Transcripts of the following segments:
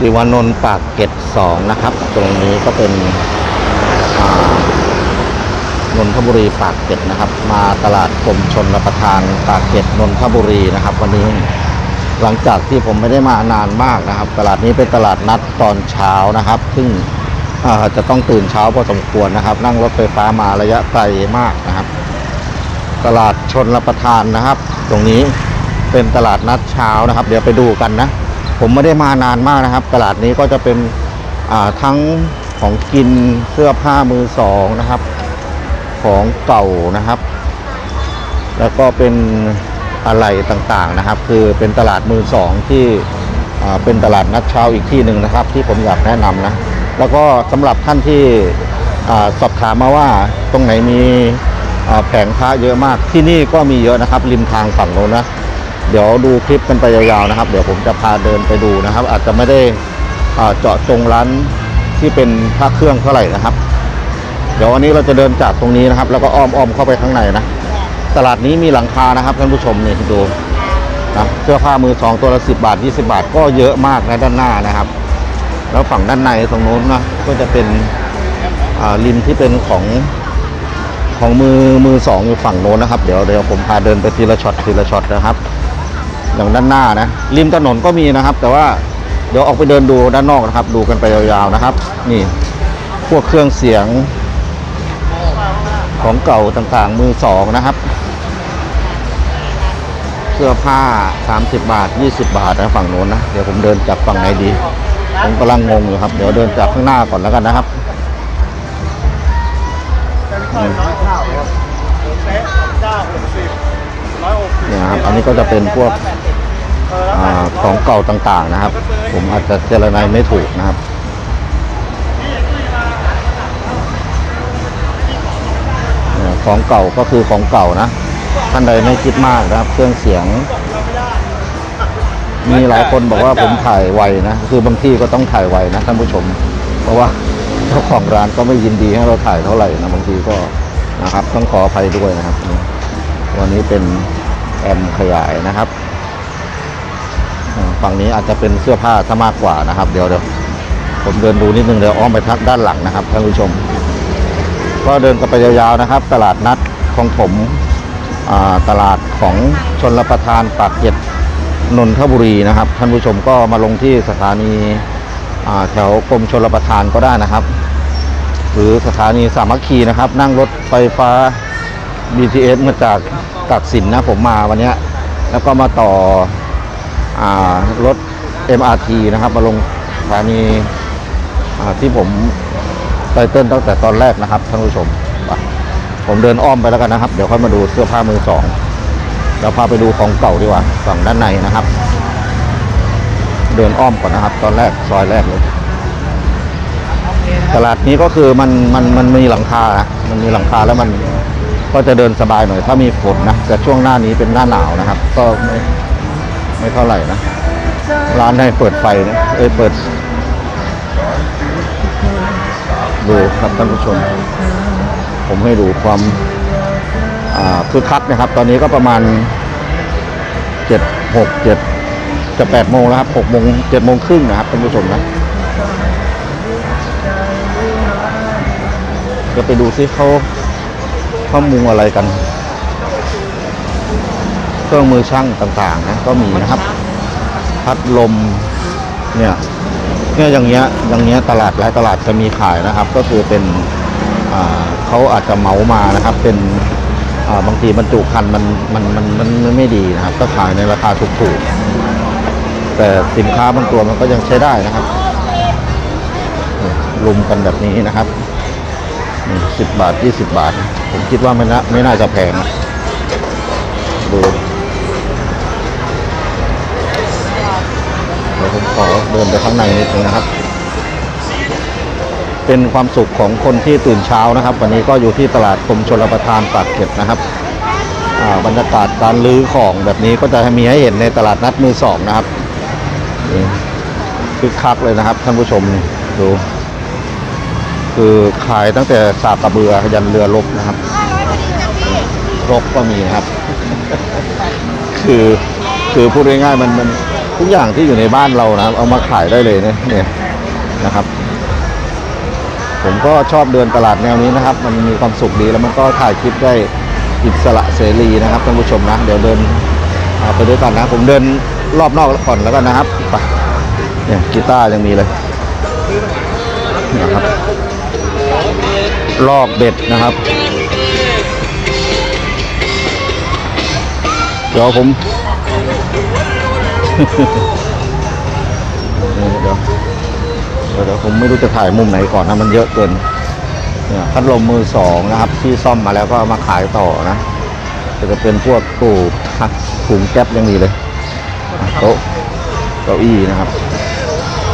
ดิวานนท์ปากเกร็ดสองนะครับ ตรงนี้ก็เป็นนนทบุรีปากเกร็ดนะครับ มาตลาดกรมชนรับประทานปากเกร็ดนนทบุรีนะครับ วันนี้หลังจากที่ผมไม่ได้มานานมากนะครับ ตลาดนี้เป็นตลาดนัดตอนเช้านะครับ ซึ่งจะต้องตื่นเช้าพอสมควรนะครับ นั่งรถไฟฟ้ามาระยะไกลมากนะครับ ตลาดชนรับประทานนะครับ ตรงนี้เป็นตลาดนัดเช้านะครับ เดี๋ยวไปดูกันนะ ผมไม่ได้มานานมากนะครับ ตลาดนี้ก็จะเป็นทั้งของกินเสื้อผ้ามือสองนะครับ ของเก่านะครับ แล้วก็เป็นอะไรต่างๆนะครับ คือเป็นตลาดมือสองที่เป็นตลาดนัดเช้าอีกที่หนึ่งนะครับ ที่ผมอยากแนะนำนะ แล้วก็สำหรับท่านที่สอบถามมาว่าตรงไหนมีแผงพระเยอะมากที่นี่ก็มีเยอะนะครับ ริมทางฝั่งโน้นนะ เดี๋ยวดูคลิปกันไปยาวๆนะครับ เดี๋ยวผมจะพาเดินไปดูนะครับ อาจจะไม่ได้เจาะจงร้านที่เป็นพระเครื่องเท่าไหร่นะครับ เดี๋ยววันนี้เราจะเดินจากตรงนี้นะครับ แล้วก็อ้อมๆเข้าไปข้างในนะตลาดนี้มีหลังคานะครับท่านผู้ชมเนี่ยดูนะเสื้อผ้ามือสองตัวละสิบาทยี่สิบาท ก็เยอะมากนะด้านหน้านะครับ แล้วฝั่งด้านในตรงโน้นนะก็จะเป็นริมที่เป็นของของมือมือสองอยู่ฝั่งโน้นนะครับ เดี๋ยวเดี๋ยวผมพาเดินไปทีละช็อตทีละช็อตนะครับ อย่างด้านหน้านะริมถนนก็มีนะครับ แต่ว่าเดี๋ยวออกไปเดินดูด้านนอกนะครับ ดูกันไปยาวๆนะครับ นี่ พวกเครื่องเสียงของเก่าต่างๆมือสองนะครับ เสื้อผ้า 30 บาท 20 บาทนะฝั่งโน้นนะ เดี๋ยวผมเดินจากฝั่งไหนดีผมกำลังงงอยู่ครับ เดี๋ยวเดินจากข้างหน้าก่อนแล้วกันนะครับเนี่ยครับ อันนี้ก็จะเป็นพวก อาของเก่าต่างๆนะครับ ผมอาจจะเจรนายไม่ถูกนะครับเนี่ยของเก่าก็คือของเก่านะท่านใดไม่คิดมากนะครับ เครื่องเสียง มีหลายคนบอกว่าผมถ่ายไวนะคือบางที่ก็ต้องถ่ายไวนะท่านผู้ชม เพราะว่าเจ้าของร้านก็ไม่ยินดีให้เราถ่ายเท่าไหร่นะบางทีก็นะครับ ต้องขออภัยด้วยนะครับนี่วันนี้เป็นแอมขยายนะครับอ่า ฝั่งนี้อาจจะเป็นเสื้อผ้าซะมากกว่านะครับ เดี๋ยวเดี๋ยวผมเดินดูนิดนึงเดี๋ยวอ้อมไปทางด้านหลังนะครับท่านผู้ชม ก็เดินกันไปยาวๆนะครับ ตลาดนัดของผมตลาดของชนรประทานปากเกร็ดนนทบุรีนะครับ ท่านผู้ชมก็มาลงที่สถานีแถวกรมชนรประทานก็ได้นะครับ หรือสถานีสามัคคีนะครับ นั่งรถไฟฟ้า BTS มาจากตักสินนะผมมาวันนี้แล้วก็มาต่อ รถ MRT นะครับมาลงสถานีที่ผมไตเติ้ลตั้งแต่ตอนแรกนะครับท่านผู้ชม ผมเดินอ้อมไปแล้วกันนะครับ เดี๋ยวค่อยมาดูเสื้อผ้ามือสองเราพาไปดูของเก่าดีกว่าฝั่งด้านในนะครับ เดินอ้อมก่อนนะครับ ตอนแรกซอยแรกเลยตลาดนี้ก็คือมันมันมันมีหลังคานะมันมีหลังคาแล้วมันก็จะเดินสบายหน่อย ถ้ามีฝนนะแต่ช่วงหน้านี้เป็นหน้าหนาวนะครับ ก็ ไม่ไม่เท่าไหร่นะ ร้านให้เปิดไฟนะ เอ้ยเปิด ดูครับท่านผู้ชม ผมให้ดูความอ่าคึกคักนะครับ ตอนนี้ก็ประมาณเจ็ดหกเจ็ดจะแปดโมงแล้วครับหกโมงเจ็ดโมงครึ่งนะครับท่านผู้ชมนะเดี๋ยวไปดูซิเขาเขามุงอะไรกัน เครื่องมือช่างต่างๆนะก็มีนะครับ พัดลมเนี่ยเนี่ยอย่างเงี้ยอย่างเงี้ยตลาดหลายตลาดจะมีขายนะครับ ก็คือเป็นอ่าเขาอาจจะเหมามานะครับ เป็นอ่าบางทีบรรจุภัณฑ์มันมันมันมันมันไม่ดีนะครับ ก็ขายในราคาถูกๆ แต่สินค้าบางตัวมันก็ยังใช้ได้นะครับรุมกันแบบนี้นะครับสิบบาทยี่สิบบาท ผมคิดว่าไม่น่าไม่น่าจะแพงนะดู ผมขอเดินไปข้างในนิดนึงนะครับ เป็นความสุขของคนที่ตื่นเช้านะครับ วันนี้ก็อยู่ที่ตลาดกรมชลประทานปากเกร็ดนะครับอ่าบรรยากาศการลื้อของแบบนี้ก็จะมีให้เห็นในตลาดนัดมือสองนะครับคึกคักเลยนะครับท่านผู้ชมดู คือขายตั้งแต่สากกระเบือยันเรือรบนะครับรบก็มีนะครับ คือคือพูดง่ายๆมันมัน ทุกอย่างที่อยู่ในบ้านเรานะเอามาขายได้เลยเนี่ยเนี่ยนะครับ ผมก็ชอบเดินตลาดแนวนี้นะครับ มันมีความสุขดีแล้วมันก็ถ่ายคลิปได้อิสระเสรีนะครับท่านผู้ชมนะ เดี๋ยวเดินไปด้วยกันนะ ผมเดินรอบนอกก่อนแล้วกันนะครับไปเนี่ยกีตาร์ยังมีเลยนะครับลอกเบ็ดนะครับ เดี๋ยวผม เดี๋ยวเดี๋ยวผมไม่รู้จะถ่ายมุมไหนก่อนนะมันเยอะเกินเนี่ยพัดลมมือสองนะครับ ที่ซ่อมมาแล้วก็มาขายต่อนะจะเป็นพวกตู้ทักถุงแก๊ปยังมีเลยอะโต๊ะเก้าอี้นะครับ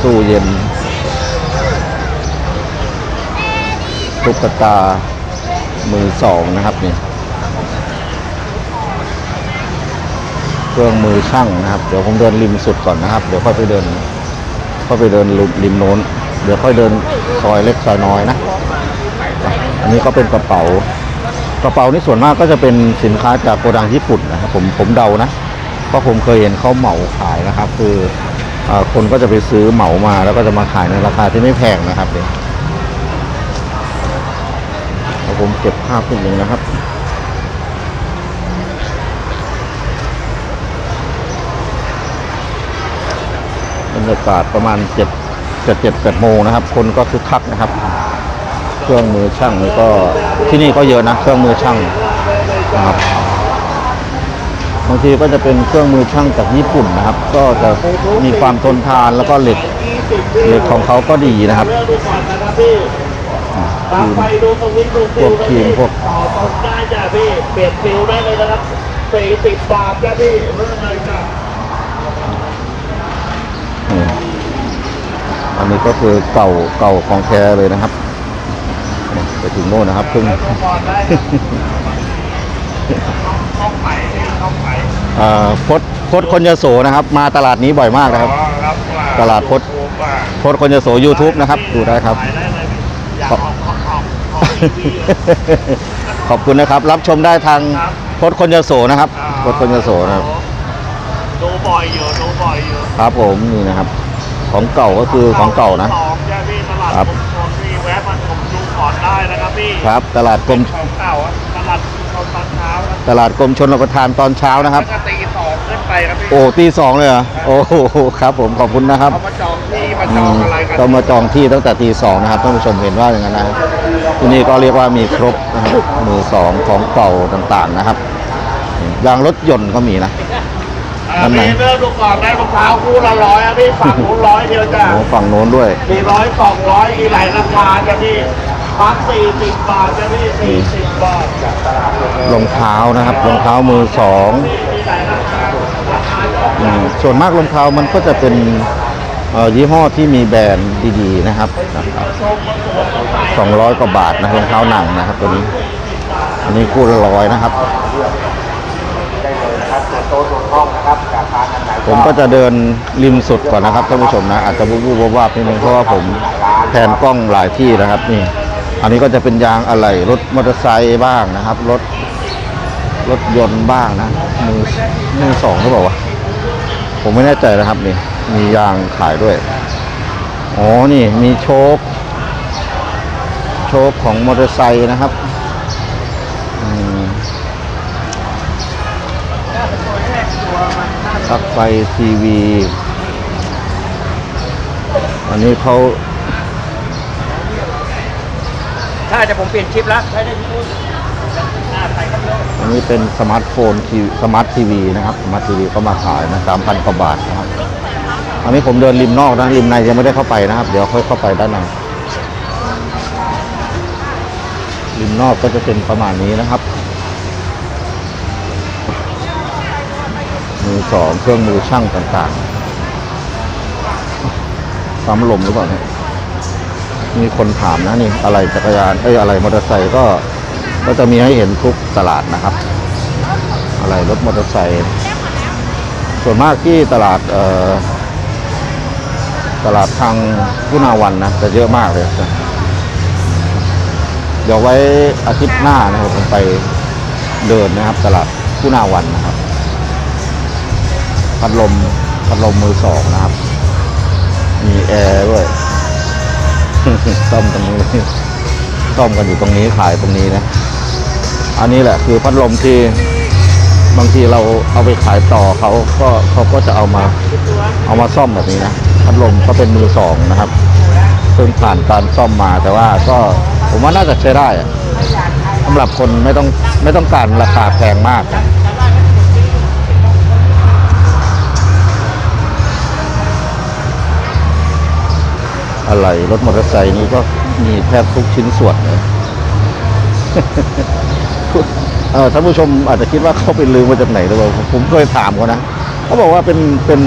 ตู้เย็นตุ๊กตามือสองนะครับนี่ เครื่องมือช่างนะครับ เดี๋ยวผมเดินริมสุดก่อนนะครับ เดี๋ยวค่อยไปเดินค่อยไปเดินริมโน้น เดี๋ยวค่อยเดินซอยเล็กซอยน้อยนะ อันนี้ก็เป็นกระเป๋ากระเป๋านี่ส่วนมากก็จะเป็นสินค้าจากโกดังญี่ปุ่นนะครับผมผมเดานะเพราะผมเคยเห็นเขาเหมาขายนะครับ คืออคนก็จะไปซื้อเหมามาแล้วก็จะมาขายในราคาที่ไม่แพงนะครับเนี่ยเดี๋ยวผมเก็บภาพขึ้นหนึ่งนะครับ รรยากาศประมาณเจ็ดเจ็ดเจ็ดแปดโมงนะครับ คนก็คึกคักนะครับ เครื่องมือช่างนี่ก็ที่นี่ก็เยอะนะ เครื่องมือช่างนะครับบางทีก็จะเป็นเครื่องมือช่างจากญี่ปุ่นนะครับ ก็จะมีความทนทานแล้วก็เหล็กเหล็กของเขาก็ดีนะครับเลือกดูก่อนนะครับพี่อ่าตามไปดูตรงนี้ดูพวกครีมพวกต่อตรงได้จ้ะพี่เปลี่ยนฟิลได้เลยนะครับสี่สิบบาทจ้ะพี่เรื่องอะไรจ้ะ นี่อั นนี้ก็คือเก่าเก่าของแท้เลยนะครับนี่ไปถึงโน่นนะครับเพิ่งดูก่อนได้ครับต้องไปต้องไปอ่าพดพดคนยโสนะครับ มาตลาดนี้บ่อยมากนะครับอ๋อครับว่ตลาดพดว่าโพสต์คนจะโส YouTube นะครับ ดูได้ครับไปได้เลยอยากออกออกออกออกทีวีเลยขอบคุณนะครับ รับชมได้ทางโพสต์คนจะโสนะครับโพสต์คนจะโสนะครับดูบ่อยอยู่ดูบ่อยอยู่ครับผมนี่นะครับ ของเก่าก็คือของเก่านะ สองจ้ะพี่ตลาดครับชุมชนพี่แวะมาชมดูก่อนได้นะครับพี่ครับ ตลาดกรมของเก่าอะตลาดชุมชนตอนเช้าครับตลาดกรมชนรับประทานตอนเช้านะครับ แล้วก็ตีสองขึ้นไปครับพี่โอ้ตีสองเลยเหรอโอ้โหครับ ผมขอบคุณนะครับเขามาจองที่มาอืจองมอะไรกันต้องมาจองที่ตั้งแต่ตีสองนะครับท่านผู้ชมเห็นว่าอย่างนั้นนะที่นี่ก็เรียกว่ามีครบนะครับมือสองของเก่าต่างๆนะครับยางรถยนต์ก็มีนะ อ่าอันไหนพี่เลือกดูก่อนได้รองเท้าคู่ละร้อยอะพี่ฝั่งนู้นร้อยเดียวจ้ะโอ้ฝั่งโน้นด้วย มีร้อยสองร้อยอีหลายราคาจ้ะพี่พักสี่สิบบาทจ้ะพี่สี่สิบบาทจ้ะตลาดเลยรองเท้านะครับรองเท้ามือสองมีหลายราคาราคาย่อมอืมส่วนมากรองเท้ามันก็จะเป็นเอ่อยี่ห้อที่มีแบรนด์ดีๆนะครับสองร้อยกว่าบาทนะรองเท้าหนังนะครับตัวนี้ อันนี้คู่ละร้อยนะครับ ผมก็จะเดินริมสุดก่อนนะครับท่านผู้ชมนะอาจจะวูบๆวาบๆนิดนึงเพราะว่าผมแผนกล้องหลายที่นะครับนี่ อันนี้ก็จะเป็นยางอะไหล่รถมอเตอร์ไซค์บ้างนะครับรถรถยนต์บ้างนะมือมือสองหรือเปล่าวะผมไม่แน่ใจนะครับนี่ มียางขายด้วยอ๋อนี่มีโชคโชคของมอเตอร์ไซค์นะครับอืม ปลั๊กไฟทีวี อันนี้เขาใช่แต่ผมเปลี่ยนชิปแล้วใช้ได้ที่นู่นหน้าไทยก็เยอะอันนี้เป็นสมาร์ทโฟนทีสมาร์ททีวีนะครับสมาร์ททีวีก็มาขายนะสามพันกว่าบาทนะครับ อันนี้ผมเดินริมนอกนะริมในยังไม่ได้เข้าไปนะครับ เดี๋ยวค่อยเข้าไปด้านในริมนอกก็จะเป็นประมาณนี้นะครับ มือสองเครื่องมือช่างต่างๆปั๊มลมหรือเปล่าเนี่ยมีคนถามนะนี่อะไรจักรยานเอ้ยอะไรมอเตอร์ไซค์ก็ก็จะมีให้เห็นทุกตลาดนะครับ อะไรรถมอเตอร์ไซค์ส่วนมากที่ตลาดเอ่อตลาดทางพุนาวันนะจะเยอะมากเลยนะเดี๋ยวไว้อาทิตย์หน้านะครับผมไปเดินนะครับ ตลาดพุนาวันนะครับ พัดลมพัดลมมือสองนะครับ มีแอร์ด้วยซ่อมตรงนี้ซ่อมกันอยู่ตรงนี้ขายตรงนี้นะ อันนี้แหละคือพัดลมที่บางทีเราเอาไปขายต่อเขาก็เขาก็จะเอามา เอามาซ่อมแบบนี้นะพัดลมก็เป็นมือสองนะครับเพิ่งผ่านการซ่อมมาแต่ว่าก็ผมว่าน่าจะใช้ได้สำหรับคนไม่ต้องไม่ต้องการราคาแพงมาก อะไรรถมอเตอร์ไซค์นี้ก็มีแทบทุกชิ้นส่วนเลยเออท่านผู้ชมอาจจะคิดว่าเขาไปลืมมาจากไหนหรือเปล่าผมเคยถามเขานะเขาบอกว่าเป็นเป็น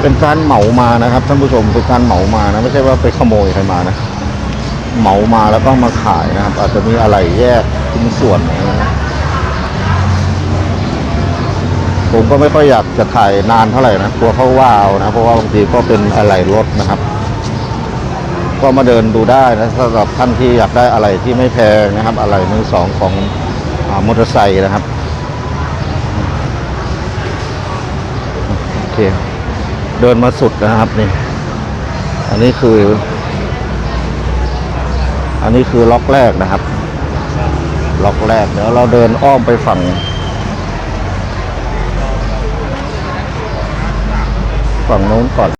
เป็นการเหมามานะครับท่านผู้ชมเป็นการเหมามานะไม่ใช่ว่าไปขโมยใครมานะเหมามาแล้วก็มาขายนะครับ อาจจะมีอะไรแยกชิ้นส่วนอะไรนะผมก็ไม่ค่อยอยากจะถ่ายนานเท่าไหร่นะกลัวเขาว่าเอานะเพราะว่าบางทีก็เป็นอะไรรถนะครับ ก็มาเดินดูได้นะสำหรับท่านที่อยากได้อะไรที่ไม่แพงนะครับ อะไรมือสองของอมอเตอร์ไซค์นะครับโอเคเดินมาสุดนะครับนี่ อันนี้คือ อันนี้คือล็อกแรกนะครับ ล็อกแรกเดี๋ยวเราเดินอ้อมไปฝั่ง ฝั่งโน้นก่อน